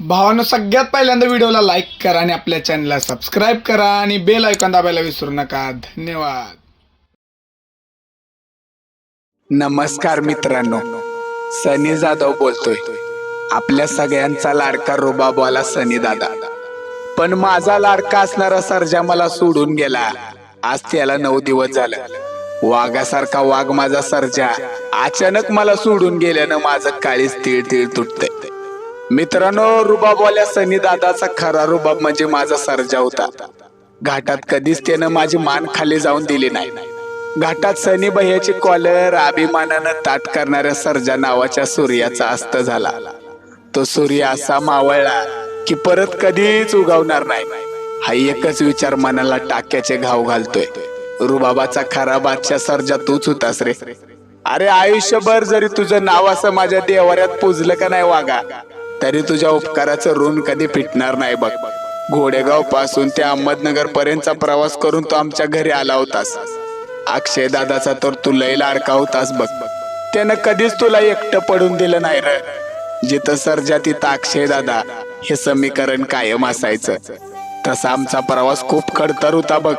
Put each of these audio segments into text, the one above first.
भावानं सगळ्यात पहिल्यांदा व्हिडिओला लाईक करा आणि आपल्या चॅनलला सबस्क्राईब करा आणि बेल ऐकून दाबायला विसरू नका. धन्यवाद. नमस्कार मित्रांनो सनी जाधव बोलतोय. आपल्या सगळ्यांचा लाडका रुबाबाला सनी दादा. पण माझा लाडका असणारा सर्जा मला सोडून गेला. आज त्याला नऊ दिवस झालं. वाघासारखा वाघ माझा सर्जा. अचानक मला सोडून गेल्यानं माझं काळीच तीळ तीळ तुटतंय. मित्रांनो रुबाबवाल्या सनी दादाचा खरा रुबाब म्हणजे माझा सर्जा होता. घाटात कधीच त्यानं माझी मान खाली जाऊन दिली नाही. घाटात सनी भैयाची कॉलर अभिमानानं ताट करणाऱ्या सर्जा नावाच्या सूर्याचा अस्त झाला. तो सूर्य असा मावळला की परत कधीच उगवणार नाही. हा एकच विचार मनाला टाक्याचे घाव घालतोय. रुबाबाचा खरा बादशा सर्जा तूच होतास रे. अरे आयुष्यभर जरी तुझं नाव असं माझ्या देवाऱ्यात पुजलं का नाही वागा? तरी तुझ्या उपकाराचं ऋण कधी फिटणार नाही बघ. घोडेगावपासून ते अहमदनगर पर्यंतचा प्रवास करून तू आमच्या घरी आला होतास. अक्षय दादाचा तर तू लय लाडका होतास बघ. त्यानं कधीच तुला एकटं पडून दिलं नाही र. जिथं सर्जा तिथं अक्षय दादा. हे समीकरण कायम असायचं. तसा आमचा प्रवास खूप खडतर होता बघ.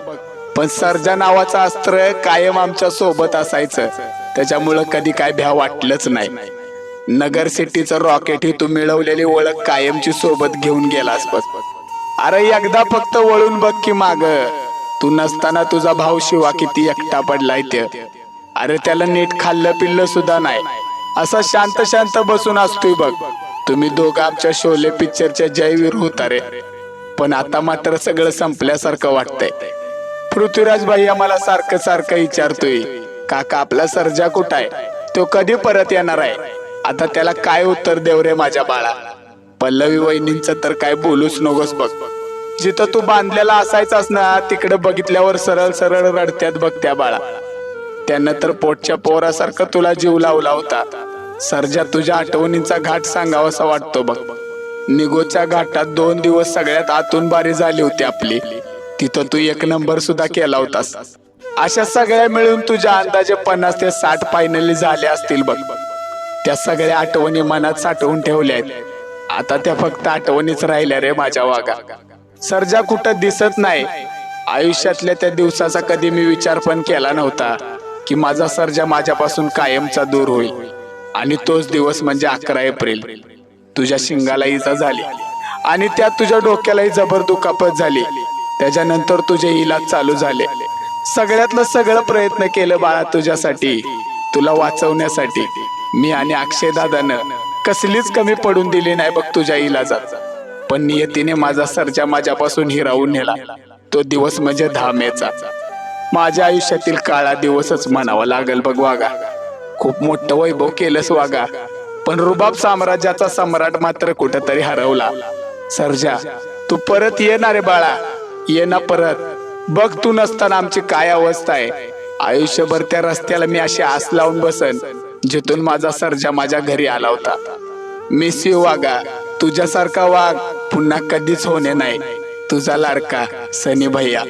पण सर्जा नावाचं अस्त्र कायम आमच्यासोबत असायचं. त्याच्यामुळं कधी काय भ्या वाटलंच नाही. नगर सिटीचं रॉकेट ही तू मिळवलेली ओळख कायमची सोबत घेऊन गेलास बस अरे एकदा फक्त वळून बघ की माग. तू नसताना तुझा भाऊ शिवा किती एकटा पडलाय ते अरे त्याला नीट खाल्लं पिल्लं सुद्धा नाही. असा शांत शांत बसून असतोय बघ. तुम्ही दोघं आमच्या शोले पिक्चरच्या जयवीर होता रे. पण आता मात्र सगळं संपल्यासारखं वाटतंय. पृथ्वीराज भाई आम्हाला सारखं सारखं विचारतोय काका आपला सर्जा कुठं आहे? तो कधी परत येणार आहे? आता त्याला काय उत्तर देव रे माझ्या बाळा? पल्लवी वहिनींच तर काय बोलूच नकोस बघ. जिथं तू बांधलेला असायचास ना तिकडे बघितल्यावर सरळ सरळ रडत्यात बघ त्या बाळा. त्यानं तर पोटच्या पोरासारखं तुला जीव लावला होता. सरजा तुझ्या आठवणींचा घाट सांगावासा वाटतो बघ. निगोच्या घाटात दोन दिवस सगळ्यात आतून बारी झाली होती आपली. तिथं तू एक नंबर सुद्धा केला होतास. अशा सगळ्या मिळून तुझ्या अंदाजे पन्नास ते साठ फायनली झाल्या असतील बघ. त्या सगळ्या आठवणी मनात साठवून ठेवल्या आहेत. आता त्या फक्त आठवणीच राहिल्या रे माझ्या वागा सर्जा कुठं दिसत नाही. आयुष्यातल्या त्या दिवसाचा कधी मी विचार पण केला नव्हता की माझा सर्जा माझ्यापासून कायमचा दूर होईल. आणि तोच दिवस म्हणजे अकरा एप्रिल. तुझ्या शिंगाला इजा झाली. आणि त्या तुझ्या डोक्यालाही जबर दुखापत झाली. त्याच्यानंतर तुझे इलाज चालू झाले. सगळ्यातलं सगळं प्रयत्न केलं बाळा तुझ्यासाठी. तुला वाचवण्यासाठी. मी आणि अक्षयदादानं कसलीच कमी पडून दिली नाही बघ तुझ्या इलाजात. पण नियतीने माझा सर्जा माझ्यापासून हिरावून नेला. तो दिवस म्हणजे धामेचा. माझ्या आयुष्यातील काळा दिवसच म्हणावा लागल बघ वागा खूप मोठं वैभव केलंस वागा पण रुबाब साम्राज्याचा सम्राट मात्र कुठेतरी हरवला. सर्जा तू परत ये ना रे बाळा. ये ना परत. बघ तू नसताना आमची काय अवस्था आहे. आयुष्यभर त्या रस्त्याला मी अशी आस लावून बसन. जिथून माझा सर्जा माझ्या घरी आला होता. मिस यू वागा तुझ्यासारखा वाघ पुन्हा कधीच होणे नाही. तुझा लाडका सनी भैया.